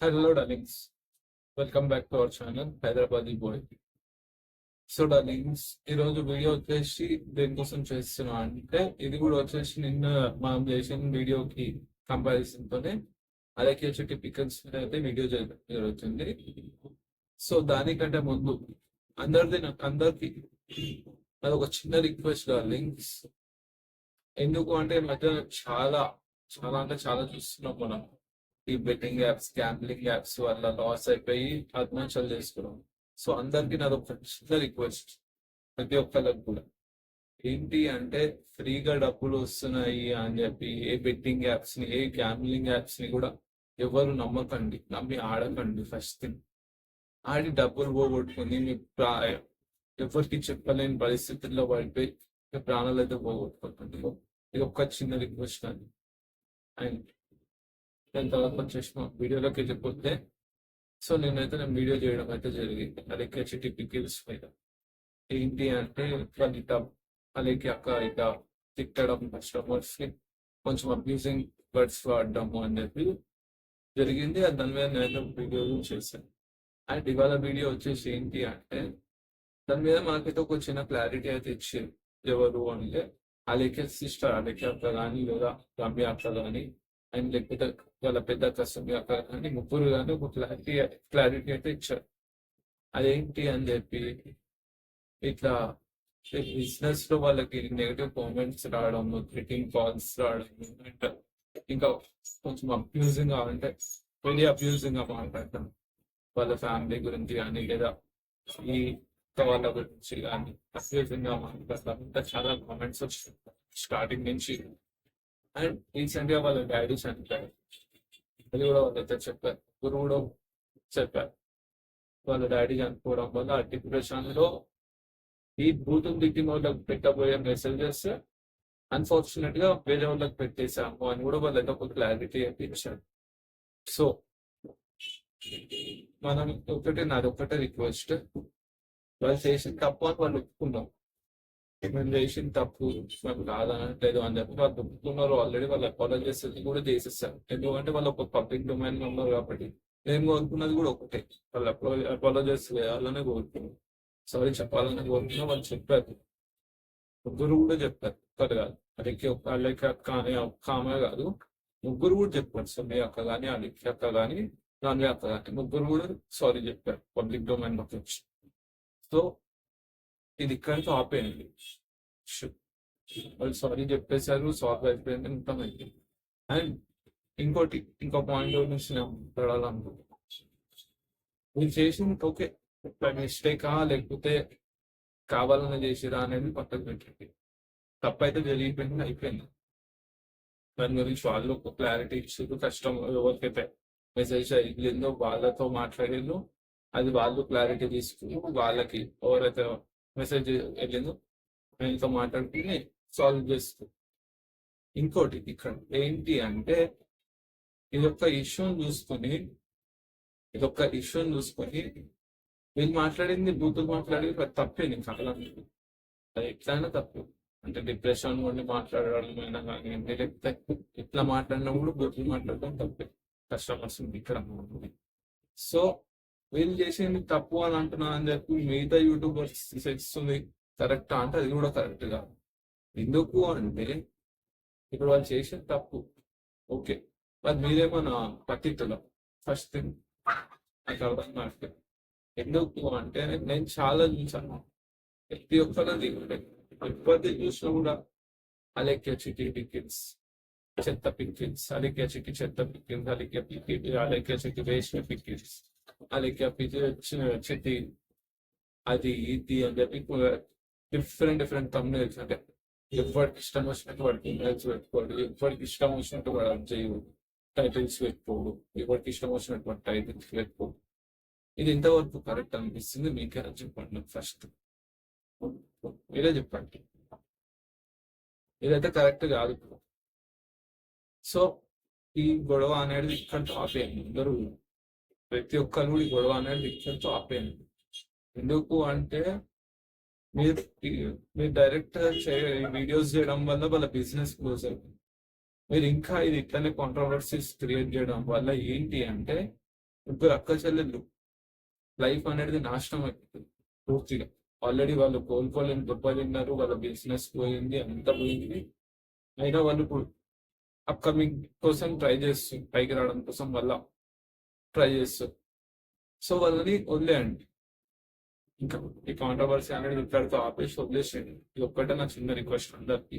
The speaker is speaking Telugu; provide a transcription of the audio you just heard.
Hello darlings welcome back to our channel Hyderabadi boy so darlings ఈరోజు వీడియో వచ్చేసి దేనికోసం చేస్తున్నా అంటే ఇది కూడా వచ్చేసి నిన్న మనం చేసిన వీడియోకి కంపారిజన్తోనే అలాగే వచ్చి పికల్స్ అయితే వీడియో చేయడం జరుగుతుంది. సో దానికంటే ముందు అందరిది నాకు అందరికి అది ఒక చిన్న రిక్వెస్ట్ డార్లింగ్స్ ఎందుకు అంటే మధ్య చాలా చాలా అంటే చాలా చూస్తున్నాం మనం. ఈ బెట్టింగ్ యాప్స్ గ్యాంబ్లింగ్ యాప్స్ వల్ల లాస్ అయిపోయి ఆత్మహత్యలు చేసుకున్నాం. సో అందరికి నాది ఒక చిన్న రిక్వెస్ట్ ప్రతి ఒక్కళ్ళకి కూడా. ఏంటి అంటే ఫ్రీగా డబ్బులు వస్తున్నాయి అని చెప్పి ఏ బెట్టింగ్ యాప్స్ని ఏ గ్యాంబ్లింగ్ యాప్స్ని కూడా ఎవరు నమ్మకండి. నమ్మి ఆడకండి ఫస్ట్ థింగ్ ఆడి డబ్బులు పోగొట్టుకుని మీ ప్రా ఎవరికి చెప్పలేని పరిస్థితుల్లో పడిపోయి ప్రాణాలు అయితే పోగొట్టుకుంటుంది ఇది ఒక చిన్న రిక్వెస్ట్ అండి. అండ్ దాని తర్వాత వచ్చేసి మా వీడియోలోకి వెళ్ళిపోతే సో నేనైతే నేను వీడియో చేయడం అయితే జరిగింది. అలాగే చిట్టి పికిల్స్ మీద. ఏంటి అంటే వాళ్ళ ఇట అలాగే అక్క ఇట తిట్టడం కస్టమర్స్ని కొంచెం అబ్యూజింగ్ వర్డ్స్ వాడడము అని చెప్పి జరిగింది. అది దాని మీద నేను వీడియో చేశాను. అండ్ ఇవాళ వీడియో వచ్చేసి ఏంటి అంటే దాని మీద మనకైతే ఒక చిన్న క్లారిటీ అయితే ఇచ్చింది ఎవరు అంటే అలాగే సిస్టర్ అలాగే అక్క కానీ లేదా రమ్య అక్క కానీ అండ్ లేకపోతే వాళ్ళ పెద్ద కష్టం అక్క కానీ ముగ్గురు కానీ ఒక క్లారిటీ క్లారిటీ అయితే ఇచ్చారు. అదేంటి అని చెప్పి ఇట్లా బిజినెస్లో వాళ్ళకి నెగిటివ్ కామెంట్స్ రావడం క్రిటింగ్ కాల్స్ రావడం అండ్ ఇంకా కొంచెం అబ్యూజింగ్గా అంటే వెరీ అబ్యూజింగ్గా మాట్లాడటం వాళ్ళ ఫ్యామిలీ గురించి కానీ లేదా ఈ వాళ్ళ గురించి కానీ అబ్యూజింగ్గా మాట్లాడటం ఇంకా చాలా కామెంట్స్ వచ్చాయి. స్టార్టింగ్ నుంచి అండ్ రీసెంట్గా వాళ్ళ డాడీ చనిపోయారు. అది కూడా వాళ్ళైతే చెప్పారు. గురువు కూడా చెప్పారు. వాళ్ళ డాడీ చనిపోవడం వల్ల ఆ డిప్రెషన్లో ఈ భూతం దిక్కిన వాళ్ళకి పెట్టబోయే మెసేజెస్ అన్ఫార్చునేట్గా వేరే వాళ్ళకి పెట్టేశాము అని కూడా వాళ్ళైతే ఒక క్లారిటీ ఇచ్చారు. సో మనం ఒకటి నాది ఒకటే రిక్వెస్ట్ వాళ్ళు చేసిన తప్పు అని వాళ్ళు ఒప్పుకున్నాం మేము చేసిన తప్పు మేము కాదనట్లేదు అని చెప్పి వాళ్ళు ఒప్పుకున్నారు ఆల్రెడీ వాళ్ళు అపాలజీస్ కూడా చేసేసారు ఎందుకంటే వాళ్ళు ఒక పబ్లిక్ డొమైన్లో ఉన్నారు కాబట్టి మేము కోరుకున్నది కూడా ఒకటే. వాళ్ళు అపాలజీస్ వేయాలనే కోరుకున్నాం సారీ చెప్పాలని కోరుకున్నా వాళ్ళు చెప్పారు. ముగ్గురు కూడా చెప్పారు. ఒక్కరు కాదు. అడిగి ఒక అల్లెక్క అక్క అనే ఒక్క ఆమె కాదు. ముగ్గురు కూడా చెప్పారు. సమ్య అక్క కానీ అలికి అక్క కానీ దాని అక్క కానీ ముగ్గురు కూడా సారీ చెప్పారు. పబ్లిక్ డొమైన్లోకి వచ్చి. సో ఇది ఇక్కడితో ఆపేయండి వాళ్ళు సారీ చెప్పేశారు సాల్వ్ అయిపోయింది మొత్తం అయిపోయింది. అండ్ ఇంకోటి ఇంకో పాయింట్ గురించి నేను మాట్లాడాలనుకుంటున్నాను మీరు చేసింది ఓకే మిస్టేకా లేకపోతే కావాలని చేసిరా అనేది పక్కకు పెట్టండి. తప్పైతే జరిగిపోయింది అయిపోయింది. దాని గురించి వాళ్ళు ఒక క్లారిటీ ఇచ్చారు కష్టం ఎవరికైతే మెసేజ్ వెళ్ళిందో వాళ్ళతో మాట్లాడిందో అది వాళ్ళు క్లారిటీ తీసుకుని వాళ్ళకి ఎవరైతే మెసేజ్ వెళ్ళిందో ఆయనతో మాట్లాడుకుని సాల్వ్ చేస్తూ. ఇంకోటి ఇక్కడ ఏంటి అంటే ఇది ఒక ఇష్యూని చూసుకొని ఇది ఒక ఇష్యూని చూసుకొని వీళ్ళు మాట్లాడింది బూతులు మాట్లాడి అది తప్పే నేను అది ఎట్లయినా తప్పు. అంటే డిప్రెషన్ నుండి మాట్లాడడం అయినా కానీ లేకపోతే ఇట్లా మాట్లాడినప్పుడు బూతులు మాట్లాడడం తప్పే. కస్టమర్స్ ఇక్కడ సో వీళ్ళు చేసేది తప్పు అని అంటున్నాను అని చెప్పి మిగతా యూట్యూబర్స్ చేస్తుంది కరెక్టా అంటే అది కూడా కరెక్ట్ కాదు. ఎందుకు అంటే ఇప్పుడు వాళ్ళు చేసేది తప్పు. ఓకే. మరి మీరేమన్నా పట్టితుల ఫస్ట్ థింగ్. నాకు అర్థం కావట్లేదు ఎందుకు అంటే నేను చాలా చూసాను ప్రతి ఒక్కరిది ఇప్పటి చూసినా కూడా అలెక్య చిటి టికెట్స్ చెత్త పిక్కిల్స్ అలెక్య చిటి చెత్త పిక్కిల్స్ అలెక్య పిక్కిల్ అలెక్య చిటి వేసిన పిక్కిల్స్ అలెక్య వచ్చేది అది ఇది అని చెప్పి డిఫరెంట్ డిఫరెంట్ తమ్ముల్స్ అంటే ఎవరికి ఇష్టం వచ్చినట్టు వాడికి ఇమెయిల్స్ పెట్టుకోడు ఎవరికి ఇష్టం వచ్చినట్టు వాడు అది చేయడు టైటిల్స్ పెట్టుకోడు ఎవరికి ఇష్టం వచ్చినట్టు వాడు టైటిల్స్ పెట్టుకోడు. ఇది ఎంతవరకు కరెక్ట్ అనిపిస్తుంది మీకే చెప్పండి ఫస్ట్ మీరే చెప్పండి. ఇదైతే కరెక్ట్ కాదు. సో ఈ గొడవ అనేది ఇక్కడ టాపిక్ అందరూ ప్రతి ఒక్కరు కూడా ఈ గొడవ అనేది ఇక్కడ ఆపేయండి. ఎందుకు అంటే మీరు మీరు డైరెక్ట్ వీడియోస్ చేయడం వల్ల వాళ్ళ బిజినెస్ క్లోజ్ అవుతుంది మీరు ఇంకా ఇది ఇట్లనే కాంట్రవర్సీస్ క్రియేట్ చేయడం వల్ల ఏంటి అంటే ముగ్గురు అక్క చెల్లెళ్ళు లైఫ్ అనేది నాశనం అవుతుంది పూర్తిగా. ఆల్రెడీ వాళ్ళు కోలుకోలేని దెబ్బతిన్నారు వాళ్ళ బిజినెస్ పోయింది అంత పోయింది. అయినా వాళ్ళు ఇప్పుడు అప్కమింగ్ కోసం ట్రై చేస్తుంది పైకి రావడం కోసం వల్ల ట్రై చేస్తారు సో వాళ్ళని వదిలేయండి. ఇంకా ఈ కాంట్రవర్సీ అనేది ఇక్కడితో ఆపేసి వదిలేసేయండి. ఇది ఒక్కటే నా చిన్న రిక్వెస్ట్ అందరికీ.